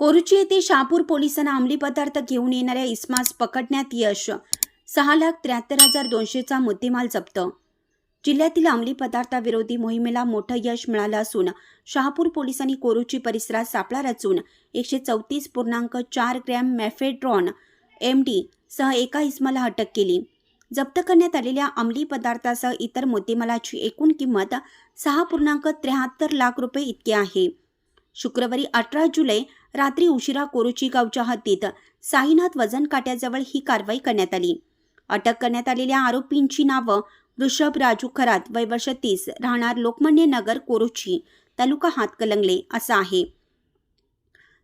कोरुची येथे शहापूर पोलिसांना अंमली पदार्थ घेऊन येणाऱ्या इस्मास पकडण्यात यश. सहा लाख त्र्याहत्तर हजार दोनशेचा मुद्देमाल जप्त. जिल्ह्यातील अंमली पदार्थाविरोधी मोहिमेला मोठं यश मिळालं असून शहापूर पोलिसांनी कोरुची परिसरात सापळा रचून एकशे चौतीस पूर्णांक चार ग्रॅम मॅफेड्रॉन एम डी सह एका इस्माला अटक केली. जप्त करण्यात आलेल्या अंमली पदार्थासह इतर मुद्देमालाची एकूण किंमत सहा पूर्णांक त्र्याहत्तर लाख रुपये इतकी आहे. शुक्रवारी अठरा जुलै रात्री उशिरा कोरुची गावच्या हद्दीत साईनाथ वजन काट्याजवळ ही कारवाई करण्यात आली. अटक करण्यात आलेल्या आरोपींची नावं वृषभ राजू खरात वय वर्ष तीस राहणार लोकमान्य नगर कोरुची तालुका हातकलंगले असा आहे.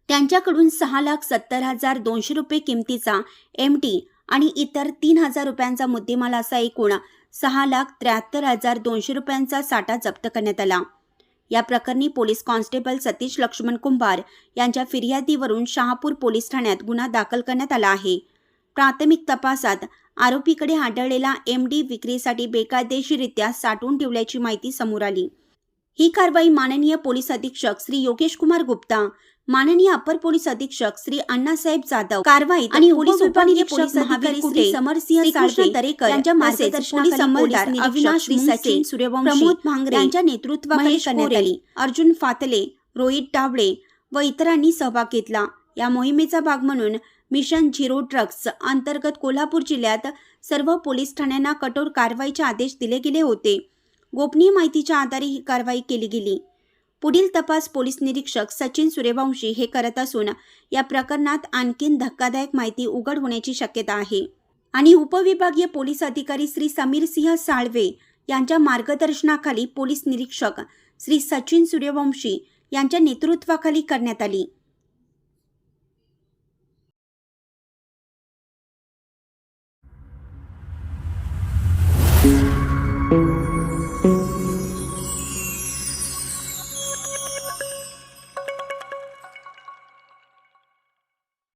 त्यांच्याकडून सहा लाख सत्तर हजार दोनशे रुपये किमतीचा एम टी आणि इतर तीन हजार रुपयांचा मुद्देमाल असा एकूण सहा लाख त्र्याहत्तर हजार दोनशे रुपयांचा साठा जप्त करण्यात आला. या प्रकरणी पोलीस कॉन्स्टेबल सतीश लक्ष्मण कुंभार यांच्या फिर्यादीवरून शहापूर पोलीस ठाण्यात गुन्हा दाखल करण्यात आला आहे. प्राथमिक तपासात आरोपीकडे आढळलेला एम डी विक्रीसाठी बेकायदेशीरित्या साठवून ठेवल्याची माहिती समोर आली. ही कारवाई माननीय पोलीस अधीक्षक श्री योगेश कुमार गुप्ता माननीय अपर पोलीस अधीक्षक श्री अण्णासाहेब जाधव कारवाई आणि पोलीस उपनिरीक्षक महावीर कुटे समरसिंह साळवे दरेकर यांच्या मार्गदर्शनाखाली अंमलदार अविनाश सचिन सूर्यवंशी प्रमोद भांगरे यांच्या नेतृत्वाखाली करण्यात आली. अर्जुन फातले रोहित डावळे व इतरांनी सहभाग घेतला. या मोहिमेचा भाग म्हणून मिशन झिरो ड्रग्ज अंतर्गत कोल्हापूर जिल्ह्यात सर्व पोलीस ठाण्यांना कठोर कारवाईचे आदेश दिले गेले होते. गोपनीय माहितीच्या आधारे ही कारवाई केली गेली. पुढील तपास पोलीस निरीक्षक सचिन सूर्यवंशी हे करत असून या प्रकरणात आणखीन धक्कादायक माहिती उघड होण्याची शक्यता आहे. आणि उपविभागीय पोलीस अधिकारी श्री समीर सिंह साळवे यांच्या मार्गदर्शनाखाली पोलीस निरीक्षक श्री सचिन सूर्यवंशी यांच्या नेतृत्वाखाली करण्यात आली.